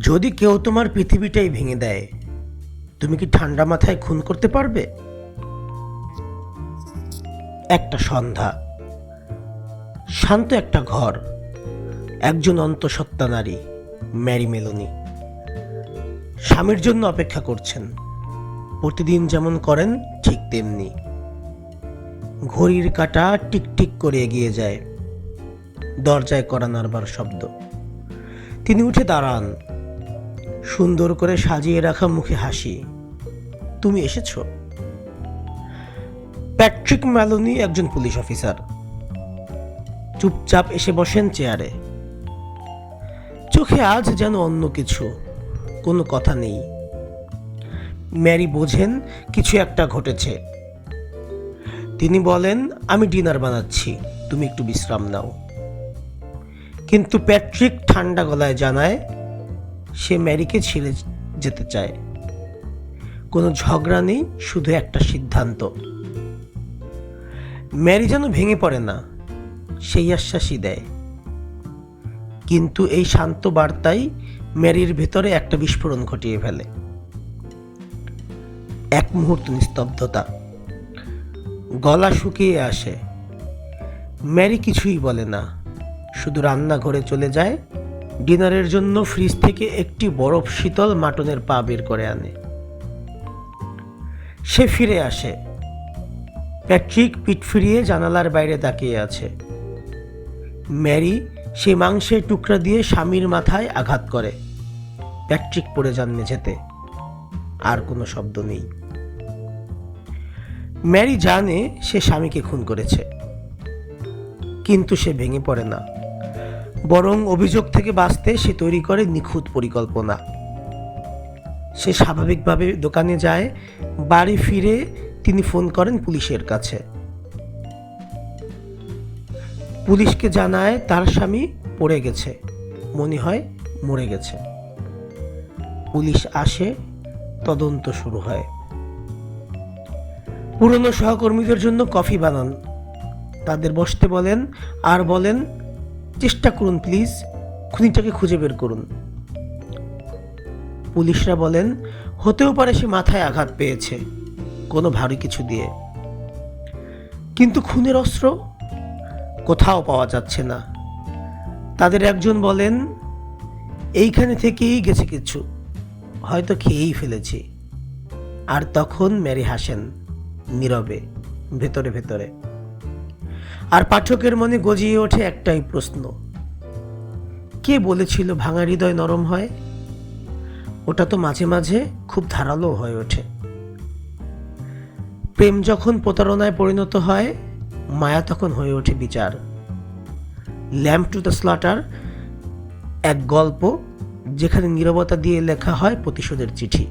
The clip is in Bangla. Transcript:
যদি কেউ তোমার পৃথিবীটাই ভেঙে দেয়, তুমি কি ঠান্ডা মাথায় খুন করতে পারবে? একটা সন্ধ্যা, শান্ত একটা ঘর, একজন অন্তঃসত্ত্বা নারী, ম্যারি মেলোনি। স্বামীর জন্য অপেক্ষা করছেন। প্রতিদিন যেমন করেন, ঠিক তেমনি। ঘড়ির কাঁটা টিকটিক করে এগিয়ে যায়। দরজায় করা নাড়বার শব্দ। তিনি উঠে দাঁড়ান। সুন্দর করে সাজিয়ে রাখা মুখে হাসি। তুমি এসেছ? প্যাট্রিক ম্যালোনি একজন পুলিশ অফিসার। চুপচাপ এসে বসেন চেয়ারে। চোখে আজ যেন অন্য কিছু, কোনো কথা নেই। ম্যারি বোঝেন কিছু একটা ঘটেছে। তিনি বলেন, আমি ডিনার বানাচ্ছি, তুমি একটু বিশ্রাম নাও। কিন্তু প্যাট্রিক ঠান্ডা গলায় জানায় সে ম্যারিকে ছেড়ে যেতে চায়। কোনো ঝগড়া নেই, শুধু একটা সিদ্ধান্ত। ম্যারি যেন ভেঙে পড়ে না, সেই আশ্বাসই দেয়। কিন্তু এই শান্ত বার্তাই ম্যারির ভেতরে একটা বিস্ফোরণ ঘটিয়ে ফেলে। এক মুহূর্ত নিস্তব্ধতা। গলা শুকিয়ে আসে। ম্যারি কিছুই বলে না, শুধু রান্নাঘরে চলে যায়। ডিনারের জন্য ফ্রিজ থেকে একটি বরফ শীতল মাটনের পা বের করে আনে। সে ফিরে আসে। প্যাট্রিক পিঠ ফিরিয়ে জানালার বাইরে তাকিয়ে আছে। ম্যারি সেই মাংসের টুকরা দিয়ে স্বামীর মাথায় আঘাত করে। প্যাট্রিক পড়ে যান মেঝেতে। আর কোনো শব্দ নেই। ম্যারি জানে সে স্বামীকে খুন করেছে। কিন্তু সে ভেঙে পড়ে না। বরং অভিযোগ থেকে বাঁচতে সে তৈরি করে নিখুঁত পরিকল্পনা। সে স্বাভাবিকভাবে দোকানে যায়, বাড়ি ফিরে তিনি ফোন করেন পুলিশের কাছে। পুলিশকে জানায় তার স্বামী পড়ে গেছে, মনে হয় মরে গেছে। পুলিশ আসে, তদন্ত শুরু হয়। পুরনো সহকর্মীদের জন্য কফি বানান। তাদের বসতে বলেন, আর বলেন চেষ্টা করুন প্লিজ খুনিটাকে খুঁজে বের করুন। পুলিশরা বলেন, হতেও পারে সে মাথায় আঘাত পেয়েছে, কোনো ভারী কিছু দিয়ে। কিন্তু খুনের অস্ত্র কোথাও পাওয়া যাচ্ছে না। তাদের একজন বলেন, এইখানে থেকেই গেছে কিছু, হয়তো খেয়েই ফেলেছি। আর তখন ম্যারি হাসেন নীরবে, ভেতরে ভেতরে। আর পাঠকের মনে গজিয়ে ওঠে একটাই প্রশ্ন। কে বলেছিল ভাঙা হৃদয় নরম হয়? ওটা তো মাঝে মাঝে খুব ধারালো হয়ে ওঠে। প্রেম যখন প্রতারণায় পরিণত হয়, মায়া তখন হয়ে ওঠে বিচার। ল্যাম্প টু দ্য স্লটার এক গল্প যেখানে নীরবতা দিয়ে লেখা হয় প্রতিশোধের চিঠি।